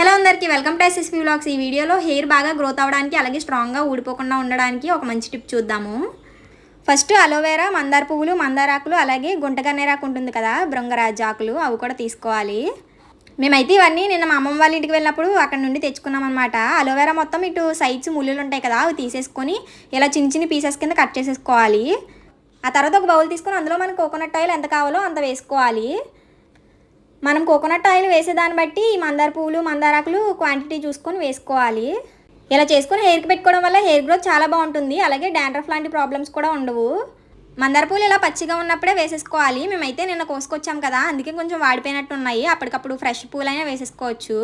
Hello అందరికీ welcome to SSP vlogs ఈ వీడియోలో హెయిర్ బాగా గ్రోత్ అవ్వడానికి అలాగే స్ట్రాంగ్గా ఊడిపోకుండా ఉండడానికి ఒక మంచి టిప్ చూద్దాము. ఫస్ట్ అలోవెరా మందార పువ్వులు మందారాకులు అలాగే గుంటగన్నేరాకు ఉంటుంది కదా బృంగరాజు ఆకులు అవి కూడా తీసుకోవాలి. మేమైతే ఇవన్నీ నిన్న మా అమ్మమ్మ వాళ్ళ ఇంటికి వెళ్ళినప్పుడు అక్కడ నుండి తెచ్చుకున్నాం అనమాట అలోవెరా మొత్తం ఇటు సైజ్ ముళ్ళులు ఉంటాయి కదా అవి తీసేసుకొని ఇలా చిన్న చిన్న పీసెస్ కింద కట్ చేసేసుకోవాలి. ఆ తర్వాత ఒక బౌల్ తీసుకొని అందులో మనకు కోకోనట్ ఆయిల్ ఎంత కావాలో అంత వేసుకోవాలి. మనం కోకోనట్ ఆయిల్ వేసేదాన్ని బట్టి ఈ మందార పువ్వులు మందారాకులు క్వాంటిటీ చూసుకొని వేసుకోవాలి. ఇలా చేసుకొని హెయిర్కి పెట్టుకోవడం వల్ల హెయిర్ గ్రోత్ చాలా బాగుంటుంది. అలాగే డాండ్రఫ్ లాంటి ప్రాబ్లమ్స్ కూడా ఉండవు. మందార పూలు ఇలా పచ్చిగా ఉన్నప్పుడే వేసేసుకోవాలి. మేమైతే నిన్న కోసుకొచ్చాం కదా అందుకే కొంచెం వాడిపోయినట్టు ఉన్నాయి. అప్పటికప్పుడు ఫ్రెష్ పూలైనా వేసేసుకోవచ్చు.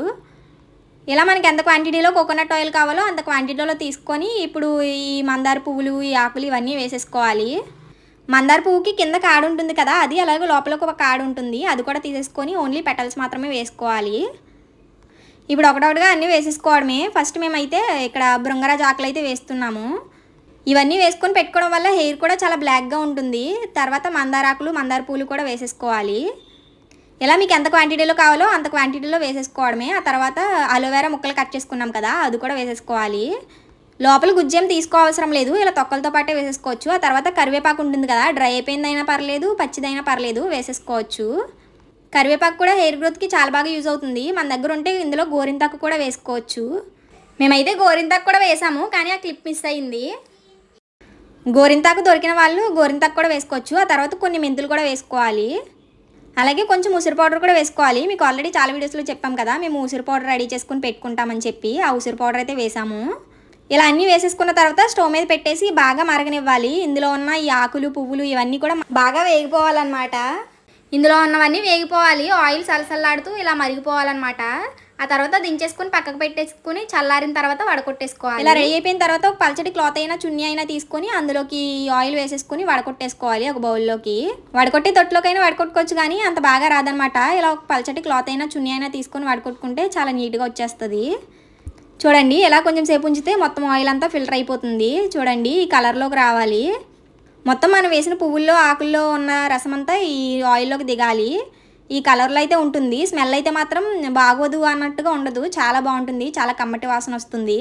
ఇలా మనకి ఎంత క్వాంటిటీలో కోకోనట్ ఆయిల్ కావాలో అంత క్వాంటిటీలో తీసుకొని ఇప్పుడు ఈ మందార పువ్వులు ఈ ఆకులు ఇవన్నీ వేసేసుకోవాలి. మందార పువ్వుకి కింద కాడు ఉంటుంది కదా అది అలాగే లోపల ఒక కాడు ఉంటుంది అది కూడా తీసేసుకొని ఓన్లీ పెటల్స్ మాత్రమే వేసుకోవాలి. ఇప్పుడు ఒకటొకటిగా అన్నీ వేసేసుకోవడమే. ఫస్ట్ మేమైతే ఇక్కడ బృంగరాజు ఆకులు అయితే వేస్తున్నాము. ఇవన్నీ వేసుకొని పెట్టుకోవడం వల్ల హెయిర్ కూడా చాలా బ్లాక్గా ఉంటుంది. తర్వాత మందారాకులు మందార పూలు కూడా వేసేసుకోవాలి. ఇలా మీకు ఎంత క్వాంటిటీలో కావాలో అంత క్వాంటిటీలో వేసేసుకోవడమే. ఆ తర్వాత అలోవెరా ముక్కలు కట్ చేసుకున్నాం కదా అది కూడా వేసేసుకోవాలి. లోపల గుజ్జేం తీసుకోవసరం లేదు. ఇలా తొక్కలతో పాటే వేసేసుకోవచ్చు. ఆ తర్వాత కరివేపాకు ఉంటుంది కదా డ్రై అయిపోయిందైనా పర్లేదు పచ్చిదైనా పర్లేదు వేసేసుకోవచ్చు. కరివేపాకు కూడా హెయిర్ గ్రోత్కి చాలా బాగా యూజ్ అవుతుంది. మన దగ్గర ఉంటే ఇందులో గోరింతాకు కూడా వేసుకోవచ్చు. మేమైతే గోరింతాకు కూడా వేసాము కానీ ఆ క్లిప్ మిస్ అయింది. గోరింతాకు దొరికిన వాళ్ళు గోరింతాకు కూడా వేసుకోవచ్చు. ఆ తర్వాత కొన్ని మెంతులు కూడా వేసుకోవాలి. అలాగే కొంచెం ఉసిరి పౌడర్ కూడా వేసుకోవాలి. మీకు ఆల్రెడీ చాలా వీడియోస్లో చెప్పాం కదా మేము ఉసిరి పౌడర్ రెడీ చేసుకుని పెట్టుకుంటామని చెప్పి. ఆ ఉసిరి పౌడర్ అయితే వేసాము. ఇలా అన్నీ వేసేసుకున్న తర్వాత స్టవ్ మీద పెట్టేసి బాగా మరగనివ్వాలి. ఇందులో ఉన్న ఈ ఆకులు పువ్వులు ఇవన్నీ కూడా బాగా వేగిపోవాలన్నమాట. ఇందులో ఉన్నవన్నీ వేగిపోవాలి. ఆయిల్ సలసల్లాడుతూ ఇలా మరిగిపోవాలన్నమాట. ఆ తర్వాత దించేసుకుని పక్కకు పెట్టేసుకుని చల్లారిన తర్వాత వడకొట్టేసుకోవాలి. ఇలా రెడీ అయిపోయిన తర్వాత ఒక పల్చటి క్లాత్ అయినా చున్నీ అయినా తీసుకొని అందులోకి ఆయిల్ వేసేసుకుని వడకొట్టేసుకోవాలి ఒక బౌల్లోకి. వడకొట్టి తొట్టులోకైనా వడకొట్టుకోవచ్చు కానీ అంత బాగా రాదనమాట ఇలా ఒక పల్చటి క్లాత్ అయినా చున్నీ అయినా తీసుకొని వడకొట్టుకుంటే చాలా నీట్గా వచ్చేస్తుంది. చూడండి ఇలా కొంచెం సేపు ఉంచితే మొత్తం ఆయిల్ అంతా ఫిల్టర్ అయిపోతుంది. చూడండి ఈ కలర్లోకి రావాలి. మొత్తం మనం వేసిన పువ్వుల్లో ఆకుల్లో ఉన్న రసం అంతా ఈ ఆయిల్లోకి దిగాలి. ఈ కలర్లో అయితే ఉంటుంది. స్మెల్ అయితే మాత్రం బాగోదు అన్నట్టుగా ఉండదు. చాలా బాగుంటుంది. చాలా కమ్మటి వాసన వస్తుంది.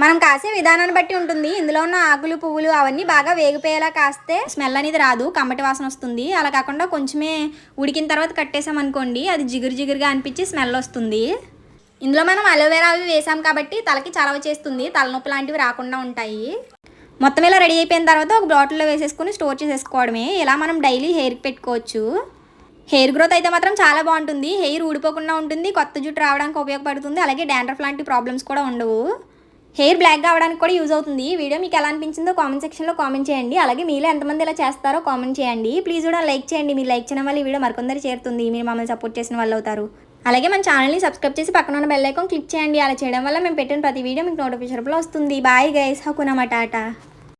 మనం కాసే విధానాన్ని బట్టి ఉంటుంది. ఇందులో ఉన్న ఆకులు పువ్వులు అవన్నీ బాగా వేగిపోయేలా కాస్తే స్మెల్ అనేది రాదు. కమ్మటి వాసన వస్తుంది. అలా కాకుండా కొంచెమే ఉడికిన తర్వాత కట్టేసామనుకోండి అది జిగురు జిగురుగా అనిపించి స్మెల్ వస్తుంది. ఇందులో మనం అలోవెరా అవి వేసాం కాబట్టి తలకి చలవ చేస్తుంది. తలనొప్పి లాంటివి రాకుండా ఉంటాయి. మొత్తం ఇలా రెడీ అయిపోయిన తర్వాత ఒక బాటిల్లో వేసేసుకుని స్టోర్ చేసేసుకోవడమే. ఇలా మనం డైలీ హెయిర్కి పెట్టుకోవచ్చు. హెయిర్ గ్రోత్ అయితే మాత్రం చాలా బాగుంటుంది. హెయిర్ ఊడిపోకుండా ఉంటుంది. కొత్త జుట్టు రావడానికి ఉపయోగపడుతుంది. అలాగే డాండ్రఫ్ లాంటి ప్రాబ్లమ్స్ కూడా ఉండవు. హెయిర్ బ్లాక్గా అవడానికి కూడా యూజ్ అవుతుంది. వీడియో మీకు ఎలా అనిపించిందో కామెంట్ సెక్షన్లో కామెంట్ చేయండి. అలాగే మీలో ఎంతమంది ఇలా చేస్తారో కామెంట్ చేయండి. ప్లీజ్ కూడా లైక్ చేయండి. మీరు లైక్ చేయడం వల్ల ఈ వీడియో మరికొందరు చేరుతుంది. మీరు మమ్మల్ని సపోర్ట్ చేసిన వాళ్ళు అవుతారు. అలాగే మన ఛానల్ని సబ్స్క్రైబ్ చేసి పక్కన ఉన్న బెల్ ఐకాన్ క్లిక్ చేయండి. అలా చేయడం వల్ల మేము పెట్టిన ప్రతి వీడియో మీకు నోటిఫికేషన్ వస్తుంది. Bye guys హకునమా